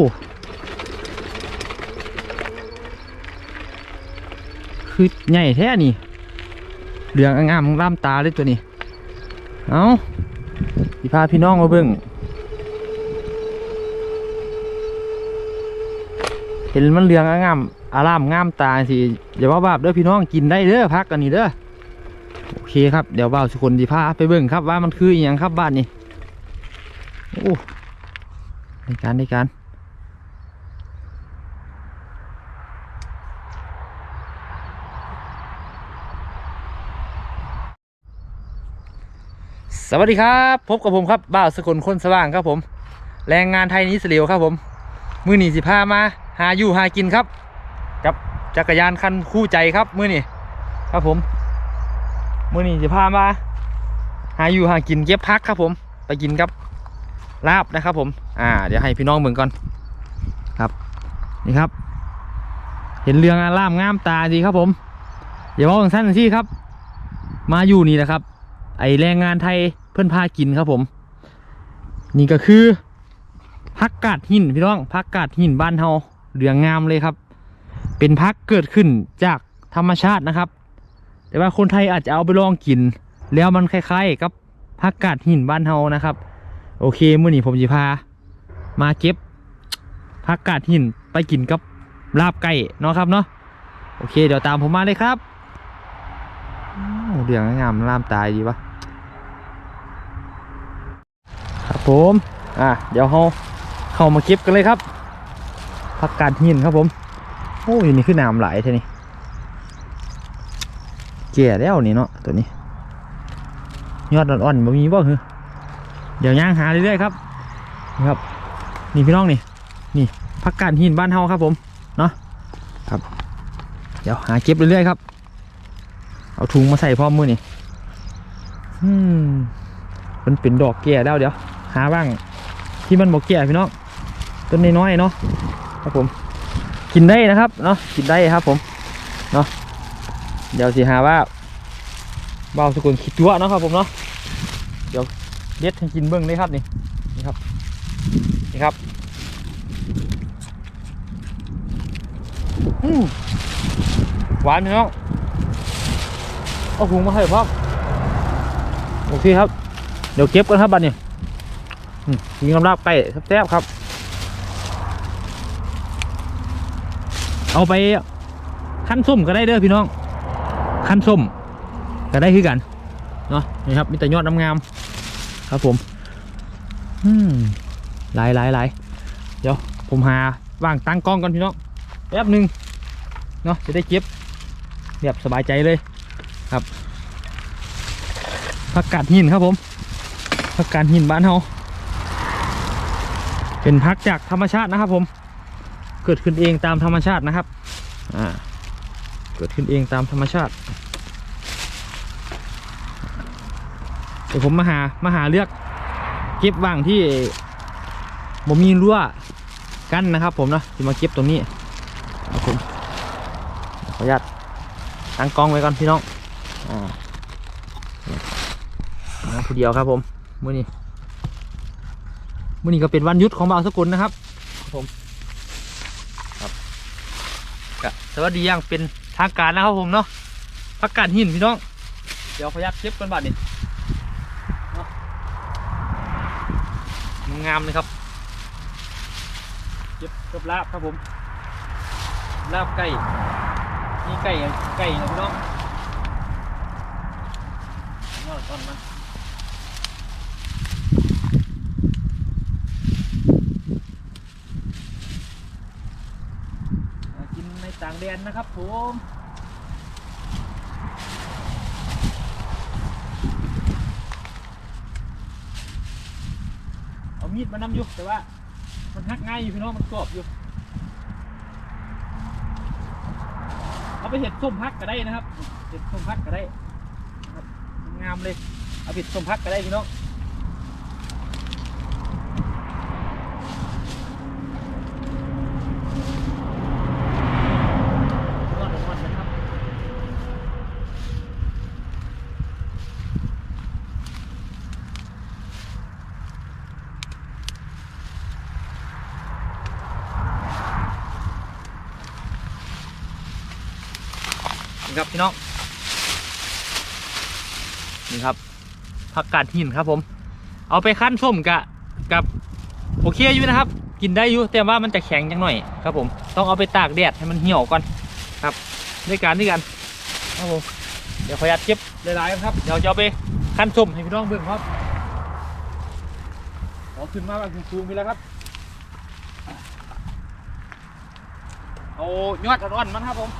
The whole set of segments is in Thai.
้คือใหญ่แท้นี่ เหลืองงามล่ามตาเลยตัวนี้ เอาพี่พาพี่น้องมาเบิ่งเห็นมันเหลืองงามอารามงามตาสิอย่าว่าบาปเด้อพี่น้องกินได้เด้อพักกันนี่เด้อโอเคครับเดี๋ยวบ่าวสุคนสิพาไปเบิ่งครับว่ามันคืออย่างครับบ้านนี้โอ้ในการในการ วัสดีครับ พบกับผมครับบ่าวสกุลคนสว่างครับผม แรงงานไทยนี้เสลียวครับผม มือหนีสิพามา หาอยู่หากินครับกับจักรยานคันคู่ใจครับมือนี่ครับผม มือหนีสิพามา หาอยู่หากินเก็บพักครับผม ไปกินกับลาบนะครับผม อ่า เดี๋ยวให้พี่น้องเบิ่งก่อนครับ นี่ครับ เห็นเรืองอาล่ามงามตาดีครับผมอย่าว่าของสั้นที่ครับ มาอยู่นี่นะครับไอแรงงานไทย เพื่อนพากินครับผม นี่ก็คือพักกาดหินพี่น้องพักกาดหินบ้านเฮาเหลืองงามเลยครับ เป็นพักเกิดขึ้นจากธรรมชาตินะครับ แต่ว่าคนไทยอาจจะเอาไปลองกิน แล้วมันคล้ายๆกับพักกาดหินบ้านเฮานะครับ โอเคมื่อนี้ผมจะพา มาเก็บพักกาดหินไปกินกับลาบไก่เนาะครับเนาะโอเคเดี๋ยวตามผมมาเลยครับโอ้เรื่องงามล่ามตายดีวะ ผมอะเดี๋ยวเราเข้ามาเก็บกันเลยครับผักกาดหินครับผมโอ้ยนี่คือน้ำไหลเท่านี้แก่แล้วนี่เนาะตัวนี้ ยอดอ่อนๆบ่มีบ่คือเดี๋ยวย่างหาเรื่อยๆครับนี่ครับ นี่พี่น้องนี่ นี่ผักกาดหินบ้านเฮาครับผมเนาะครับ เดี๋ยวหาเก็บเรื่อยๆครับ เอาถุงมาใส่พร้อมมือนี่อืมมันเป็นดอกแก่แล้วเดี๋ยว หาบ้างที่มันบอกแก่พี่น้องต้นน้อยๆเนาะครับผม กินได้นะครับเนาะกินได้ครับผมเนาะเดี๋ยวสิหาว่าเบาสกุลคิดตัวเนาะครับผมเนาะเดี๋ยวเด็ดให้กินเบิ้งเลยครับนี่นี่ครับนี่ครับหวานพี่น้องเอาถุงมาให้พ่อโอเคครับ เดี๋ยวเก็บกันครับบัดนี้อื มกินกำลับไก่แซ่บครับ เอาไปขั้นส้มก็ได้เด้อพี่น้องขั้นส้มก็ได้คือกันเนาะนี่ครับมีแต่ยอดงามครับผมอืมหลายหลายหลายเดี๋ยวผมหาว่างตั้งกล้องก่อนพี่น้องแป๊บหนึ่งเนาะจะได้เก็บแบบสบายใจเลยผักกาดหินครับผมผักกาดหินบ้านเฮา เป็นพักจากธรรมชาตินะครับ ผม เกิดขึ้นเองตามธรรมชาตินะครับ อ่า เกิดขึ้นเองตามธรรมชาติเดี๋ยวผมมาหามาหาเลือก เก็บว่างที่บ่มีรั้วกั้นนะครับ ผมนะที่มาเก็บตรงนี้ครับผมขออนุญาตตั้งกล้องไว้ก่อนพี่น้องอ่าผู้เดียวครับผมมื่อนี้ มื่อนี้ก็เป็นวันหยุดของบ่าวสกุลนะครับครับผมครับสวัสดีอย่างเป็นทางการนะครับผมเนาะพักการหินพี่น้อง เดี๋ยวขออนุญาตเก็บกันบัดนี้เนาะงามเลยครับเก็บกับลาบครับผมลาบไก่นี่ไก่ไก่นะพี่น้องยอดต้นมัน มากิน ในต่างแดนนะครับผมเอามีดมานำอยู่แต่ว่า มันหักง่ายอยู่พี่น้องมันกรอบอยู่ เอาไปเห็ดส้มพักก็ได้นะครับเห็ดส้มพักก็ได้งามเลย เอาไปเห็ดส้มพักก็ได้พี่น้อง ยอดของมันนะครับ นี่ครับพี่น้องนี่ครับผักกาดหินครับผม เอาไปคั้นส้มกะกับโอเคอยู่นะครับ กินได้อยู่แต่ว่ามันจะแข็งจังหน่อยครับผมต้องเอาไปตากแดดให้มันเหี่ยวก่อนครับด้วยกันด้วยกันครับผมเดี๋ยวขออนุญาตเก็บหลายๆครับเดี๋ยวจะเอาไปคั้นส้มให้พี่น้องเบิ่งครับขอขึ้นมาแบบสูงๆไปแล้วครับเอายอดอ่อนมันครับผม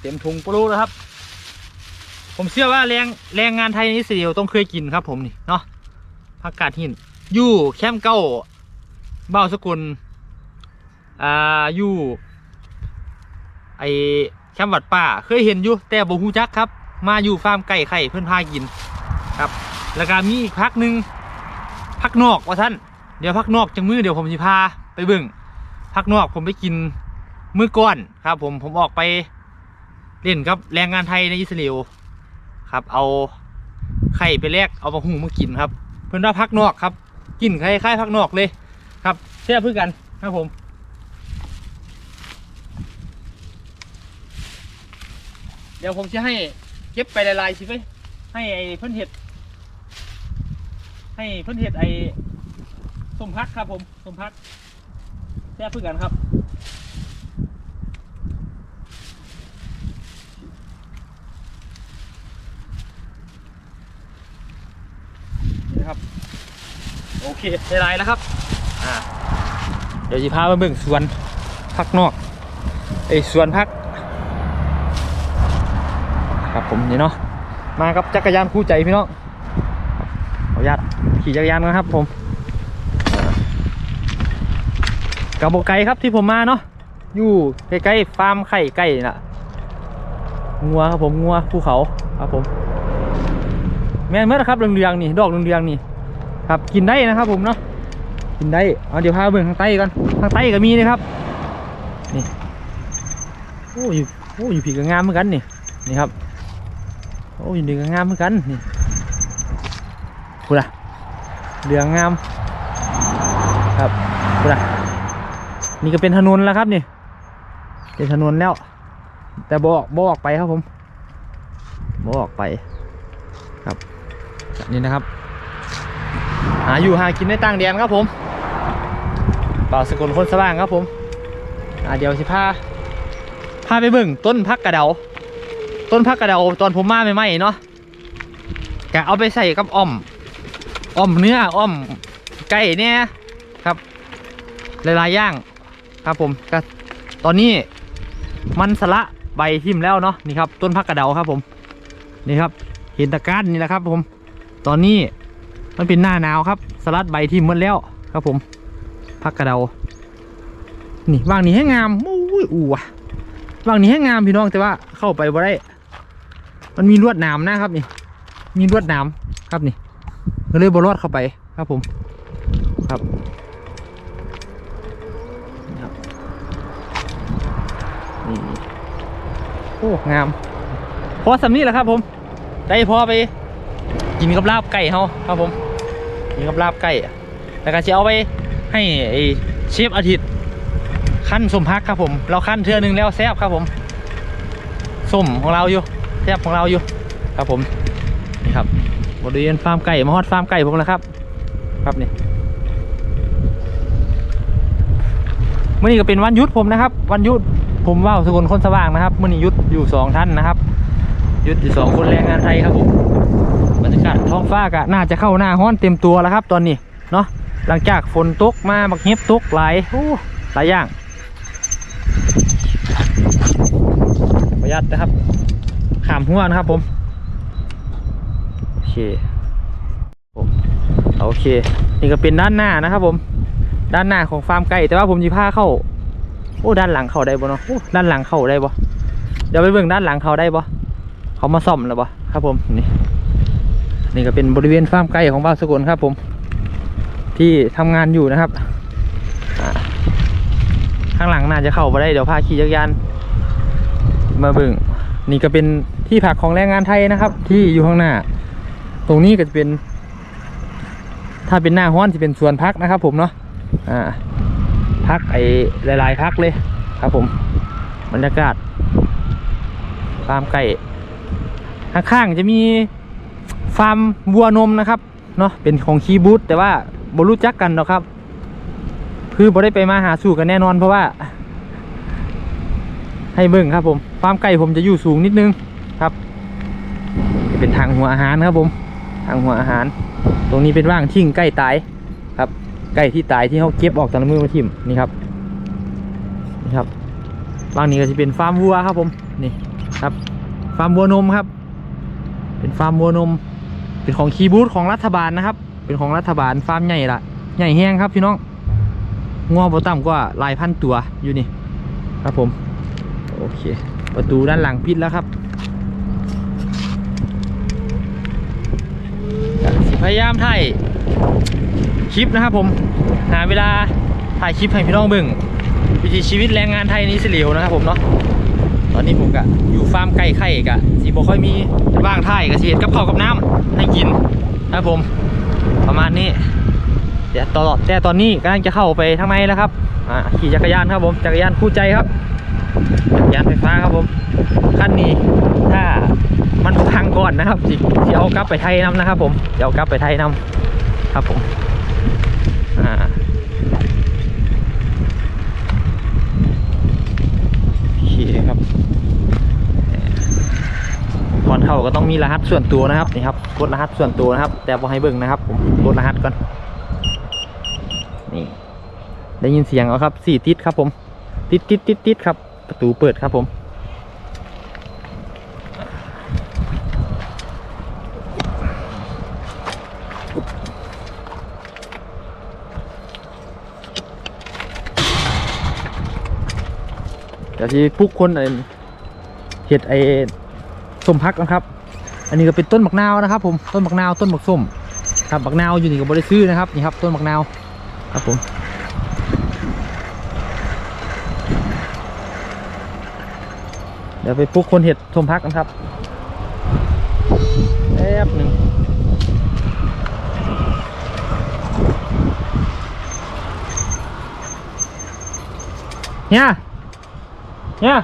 เต็มถุงปลูแล้วครับ ผมเชื่อว่าแรงแรงงานไทยในอิสราเอลต้องเคยกินครับ ผมนี่เนาะผักกาดหินอยู่แคมป์เก้าเบ้าสกุลอ่าอยู่ไอแคมป์วัดป่าเคยเห็นอยู่แต่บ่ฮูจักครับ มาอยู่ฟาร์มไก่ไข่เพื่อนพากินครับแล้วก็มีอีกพักหนึ่งพักนอกว่าท่านเดี๋ยวพักนอกจังมือเดี๋ยวผมจะพาไปบิ่งพักนอกผมไปกินมือก่อนครับ ผมผมออกไป เล่นกับแรงงานไทยในอิสราเอลครับ เอาไข่ไปแลกเอามาหุงมากินครับ เพื่อนว่าพักนอกครับ กินคล้ายๆพักนอกเลย ครับแซ่บเพื่อกันครับผมเดี๋ยวผมจะให้เก็บไปละลายๆสิไปให้ไอ้เพื่อนเห็ด ให้เพื่อนเห็ดไอ้สมพักครับผมสมพักแซ่บเพื่อกันครับ นี่นะ ครับ โอเคได้ไรแล้วครับอ่าเดี๋ยวจะพาไปเบิ่งสวนพักนอกไอยสวนพัก ครับผมนี่เนาะมากับจักรยานคู่ใจพี่น้องขออนุญาตขี่จักรยานกันครับ ผมกับโบไก่ครับที่ผมมาเนาะอยู่ใกล้ๆฟาร์มไข่ไก่น่ะงัวครับผมงัวภูเขาครับผม แม่นเมื่อครับเรืองๆนี่ดอกเรืองๆนี่ครับกินได้นะครับ ผมเนาะกินได้เอาเดี๋ยวพาเบิ่งข้างใต้กันข้างใต้ก็มีนะครับนี่โอ้อยู่โอ้อยู่ผีก็งามเหมือนกันนี่นี่ครับโอ้อยู่นี่ก็งามเหมือนกันนี่กูละเรืองงามครับกูละนี่ก็เป็นถนนแล้วครับนี่เป็นถนนแล้ว แต่บอกบอกไปครับผมบอกไปครับ นี่นะครับ หาอยู่หากินในต่างแดนครับผมเป่าสกุลคนสว่างครับผมอ่าเดี๋ยวสิพาพาไปเบิ่งต้นพักกระเดา ต้นพักกระเดาตอนผมมาใหม่ๆเนาะกะเอาไปใส่กับอ่อมอ่อมเนื้ออ่อมไก่เนี่ยครับหลายๆอย่างครับผมก็ตอนนี้มันสละใบทิ่มแล้วเนาะนี่ครับ ต้นพักกระเดาครับผม นี่ครับเห็นตะการนี่แหละครับผม ตอนนี้มันเป็นหน้าหนาวครับ สลัดใบที่มดแล้วครับผมพักกระเดา นี่วางนี้ให้งามอุ้ยอูว่ะวางนี้ให้งามพี่น้องแต่ว่าเข้าไปบ่ได้ มันมีลวดหนามนะครับนี่ มีลวดหนามครับนี่ก็เลยบรอดเข้าไปครับผมครับนี่ครับนี่โอ้งาม พอสำนี้แหละครับผม ได้พอไป กินกับลาบไก่เฮาครับผมกินกับลาบไก่แล้วก็จะเอาไปให้ไอเชฟอาทิตย์ขั้นสมพักครับผม เราขั้นเทือหนึงแล้วแซ่บครับผมส้มของเราอยู่แซ่บของเราอยู่ ครับผมนี่ครับบริเวณฟาร์มไก่มาฮอดฟาร์มไก่ผมแล้วครับ ครับนี่เมื่อนี้ก็เป็นวันยุดผมนะครับ วันยุดผมว่าวสกุลคนสว่างนะครับเมื่อนี้ยุดอยู่สองท่านนะครับ ยุดอยู่สองคนแรงงานไทยครับผม ท้องฟ้าก็น่าจะเข้าหน้าห้อนเต็มตัวแล้วครับ ตอนนี้เนาะหลังจากฝนตกมาบักเห็บตกหลายโอ้หลายอย่างประหยัดนะครับขามหัวนะครับผมโอเคผมโอเค นี่ก็เป็นด้านหน้านะครับผม ด้านหน้าของฟาร์มไก่แต่ว่าผมจะพาเข้าโอ้ด้านหลังเข้าได้บ่เนาะโอ้ด้านหลังเข้าได้บ่เดี๋ยวไปเบิ่งด้านหลังเข้าได้บ่เขามาซ่อมแล้วปะครับผมนี่ นี่ก็เป็นบริเวณฟาร์มไก่ของบ้านสกลครับ ผม ที่ทำงานอยู่นะครับ ข้างหลังน่าจะเข้าไปได้เดี๋ยวพาขี่จักรยาน มาบิ่งนี่ก็เป็นที่พักของแรงงานไทยนะครับ ที่อยู่ข้างหน้า ตรงนี้ก็จะเป็น ถ้าเป็นหน้าห้อนจะเป็นส่วนพักนะครับ ผมเนาะอ่าพักไอ้หลาย ๆ พักเลยครับ ผมบรรยากาศฟาร์มไก่ข้างๆจะมี ฟาร์มวัวนมนะครับเนาะเป็นของคีบูธแต่ว่าบรู้จักกันหรอกครับ คือบ่ได้ไปมาหาสู่กันแน่นอนเพราะว่า ให้เบิ่งครับผมฟาร์มไก่ผมจะอยู่สูงนิดนึงครับ เป็นทางหัวอาหารครับผม ทางหัวอาหาร ตรงนี้เป็นว่างทิ้งไก่ตายครับไก่ที่ตายที่เขาเก็บออกจากมือมาทิ่มนี่ครับนี่ครับว่างนี้ก็จะเป็นฟาร์มวัวครับผมนี่ครับ ฟาร์มวัวนมครับ เป็นฟาร์มวัวนม เป็นของคีบูธของรัฐบาลนะครับ เป็นของรัฐบาลฟาร์มใหญ่ละใหญ่แห้งครับพี่น้องงัวบต่ำกว่าลายพันตัวอยู่นี่ ครับผม โอเค ประตูด้านหลังปิดแล้วครับพยายามถ่ายคลิปนะครับผม หาเวลาถ่ายคลิปให้พี่น้องเบิ่งวิถีชีวิตแรงงานไทยนี้สิเหลวนะครับผมเนาะ อนนี้ผมก็อยู่ฟาร์มไก่ไข่กะสีบ่ค่อยมีว่างถ่ายกับเสียกับข้าวกับน้ำให้กินนะครับผม ประมาณนี้เดี๋ยวตลอดแต่ตอนนี้กำลังจะเข้าไปทางในแล้วครับอ่าขี่จักรยานครับผมจักรยานคู่ใจครับจักรยานไฟฟ้าครับผมคันนี้ถ้ามันพังก่อนนะครับสิสิเอากลับไปไทยนำนะครับ ผมเดี๋ยวเอากลับไปไทยนำครับผมอ่าโอเคครับ ก็ต้องมีรหัสส่วนตัวนะครับนี่ครับกดรหัสส่วนตัวนะครับ แต่พอให้เบิ่งนะครับ ผมกดรหัสก่อนนี่ได้ยินเสียงแล้วครับสี่ติดครับผม ติดติดติดติดครับ ประตูเปิดครับผมเดี๋ยวที่พุกคนเห็ดไอ้สมพักนะครับ อันนี้ก็เป็นต้นบักนาวนะครับ ผมต้นบักนาวต้นบักส้มครับบักนาวอยู่นี่กับบริซื้อนะครับนี่ครับ ต้นบักนาวครับผมเดี๋ยวไปปลุกคนเห็ดชมพักกันครับแป๊บหนึ่งเนี่ยเนี่ย